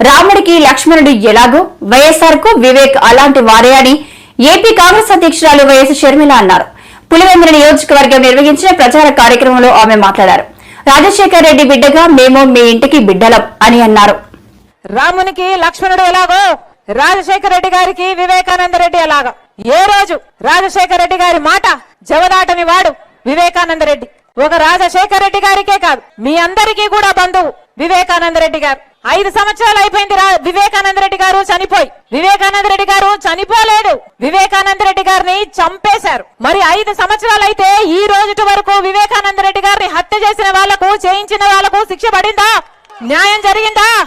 రాముడికి లక్ష్మణుడు ఎలాగో? వైఎస్ఆర్కు వివేక్ అలాంటి వారే అని ఏపీ కాంగ్రెస్ అధ్యక్షురాలు వైఎస్ షర్మిల అన్నారు. పులివెందుల నియోజకవర్గం నిర్వహించిన ప్రచార కార్యక్రమంలో ఆమె మాట్లాడారు. రాజశేఖర రెడ్డి బిడ్డగా మేము మీ ఇంటికి బిడ్డలం అని అన్నారు. రామునికి లక్ష్మణుడు ఎలాగో? రాజశేఖర రెడ్డి గారికి వివేకానంద రెడ్డి ఎలాగో? ఏ రోజు? రాజశేఖర రెడ్డి గారి మాట జవదాటని వాడు వివేకానంద రెడ్డి. ఒక రాజశేఖర రెడ్డి గారికే కాదు మీ అందరికీ కూడా బంధువు వివేకానంద రెడ్డి గారు. ఐదు సంవత్సరాలు అయిపోయింది రా- వివేకానంద రెడ్డి గారు చనిపోయి. వివేకానంద రెడ్డి గారు చనిపోలేదు. వివేకానంద రెడ్డి గారిని చంపేశారు. మరి ఐదు సంవత్సరాలు అయితే ఈ రోజు వరకు వివేకానంద రెడ్డి గారిని హత్య చేసిన వాళ్ళకు చేయించిన వాళ్ళకు శిక్ష పడిందా? న్యాయం జరిగిందా?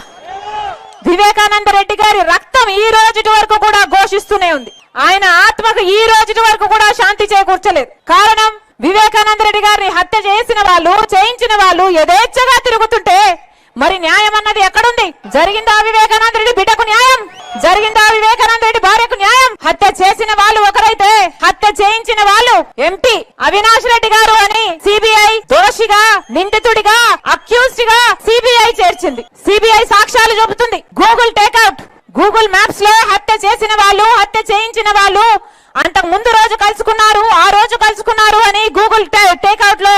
వివేకానంద రెడ్డి గారి రక్తం ఈ రోజు వరకు కూడా ఘోషిస్తూనే ఉంది. ఆయన ఆత్మకు ఈ రోజుటి వరకు కూడా శాంతి చేకూర్చలేదు. కారణం వివేకానంద రెడ్డి గారిని హత్య చేసిన వాళ్ళు చేయించిన వాళ్ళు యథేచ్ఛగా తిరుగుతుంటే మరి న్యాయం అన్నది ఎక్కడుంది? జరిగిందా వివేకానంద రెడ్డి బిడ్డకు న్యాయం? జరిగిందా వివేకానంద రెడ్డి భార్యకు న్యాయం? హత్య చేసిన వాళ్ళు ఒకరైతే హత్య చేయించిన వాళ్ళు ఎంపీ అవినాష్ రెడ్డి గారు అని సిబిఐ దోషిగా నిందితుడిగా అక్యూజ్డ్గా సిబిఐ చేర్చింది. సిబిఐ సాక్ష్యాలు చూపుతుంది. Google takeout. గూగుల్ మ్యాప్స్లో హత్య చేసిన వాళ్ళు హత్య చేయించిన వాళ్ళు అంతకు ముందు రోజు కలుసుకున్నారు ఆ రోజు కలుసుకున్నారు అని గూగుల్ టేక్అవుట్లో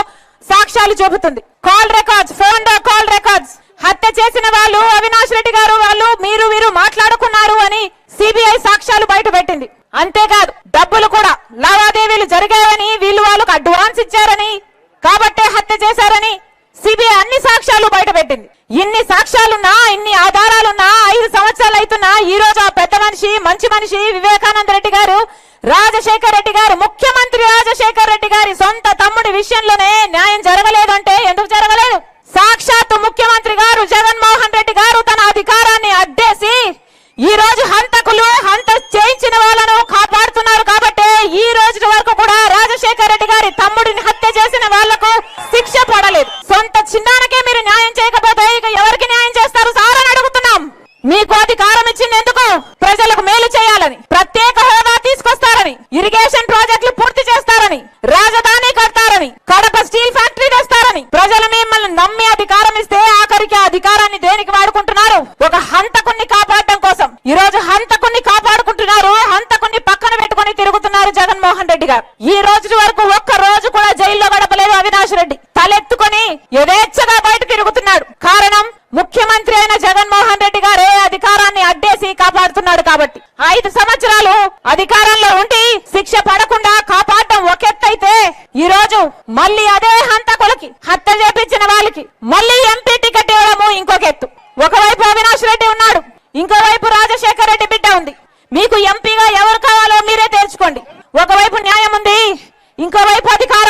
సాక్ష్యాలు చూపుతుంది. Call records phone call records హత్య చేసిన వాళ్ళు అవినాష్ రెడ్డి గారు వాళ్ళు మీరు వీరు మాట్లాడుకున్నారు అని సిబిఐ సాక్ష్యాలు బయట పెట్టింది అంతేకాదు డబ్బులు కూడా లావాదేవీలు జరిగాయని వీళ్ళు వాళ్ళకు అడ్వాన్స్ ఇచ్చారని కాబట్టే హత్య చేశారని సిబిఐ అన్ని సాక్ష్యాలు బయటపెట్టింది. ఇన్ని సాక్ష్యాలున్నా ఇన్ని ఆధారాలున్నా ఐదు సంవత్సరాలు అవుతున్నా ఈ రోజు ఆ పెద్ద మనిషి మంచి మనిషి వివేకానంద రెడ్డి గారు రాజశేఖర్ రెడ్డి గారు ముఖ్యమంత్రి రాజశేఖర్ రెడ్డి గారి సొంత తమ్ముడి విషయంలోనే న్యాయం జరగలేదంటే ఎందుకు జరగలేదు? సాక్ష్యాలు ముఖ్యమంత్రి గారు జగన్మోహన్ రెడ్డి గారు తన అధికారాన్ని అడ్డేసి ఈ రోజు హంతకులు హంత చేయించిన వాళ్ళను కాపాడుతున్నారు కాబట్టి ఈ రోజు వరకు కూడా రాజశేఖర్ రెడ్డి గారి తమ్ముడిని హత్య చేసిన వాళ్ళకు శిక్ష పడలేదు సొంత చిన్నానకే మీరు న్యాయం చేయకపోతే ఇక ఎవరికి న్యాయం చేస్తారు సార్ అని అడుగుతున్నాం మీకు అధికారం ఇచ్చింది ఎందుకు ప్రజలకు మేలు చేయాలని ప్రత్యేక హోదా తీసుకొస్తారని ఇరిగేషన్ ప్రాజెక్టులు పూర్తి చేస్తారని రాజధాని కడతారని కడప స్టీల్ ఫ్యాక్టరీ తెస్తారని ప్రజలు మిమ్మల్ని నమ్మి అధికారం ఇస్తే ఆఖరికి ఆ అధికారాన్ని దేనికి వాడుకుంటున్నారు? ఒక హంతకుణ్ణి కాపాడడం కోసం. ఈ రోజు హంతకుణ్ణి కాపాడుకుంటున్నారు హంతకుణ్ణి పక్కన పెట్టుకొని తిరుగుతున్నారు జగన్మోహన్ రెడ్డి గారు. ఈ రోజు వరకు ఒక్క రోజు కూడా జైల్లో గడపలేదు అవినాష్ రెడ్డి. తలెత్తుకొని యథేచ్ఛగా బయట తిరుగుతున్నాడు. కారణం ముఖ్యమంత్రి అయిన జగన్ రెడ్డి గారే అధికారాన్ని అడ్డేసి కాపాడుతున్నాడు కాబట్టి ఐదు సంవత్సరాలు అధికారంలో ఉండి శిక్ష పడకుండా కాపాడటం ఒక ఎత్తైతే ఈ రోజు మళ్ళీ అదే హంతకులకి హత్య చేపించిన వాళ్ళకి మళ్ళీ ఎంపీ టికెట్ ఇవ్వడము ఇంకొక ఎత్తు. ఒకవైపు అవినాష్ రెడ్డి ఉన్నాడు ఇంకోవైపు రాజశేఖర్ రెడ్డి బిడ్డ ఉంది. మీకు ఎంపీగా ఎవరు కావాలో మీరే తెలుసుకోండి ఒకవైపు న్యాయం ఉంది ఇంకోవైపు అధికారం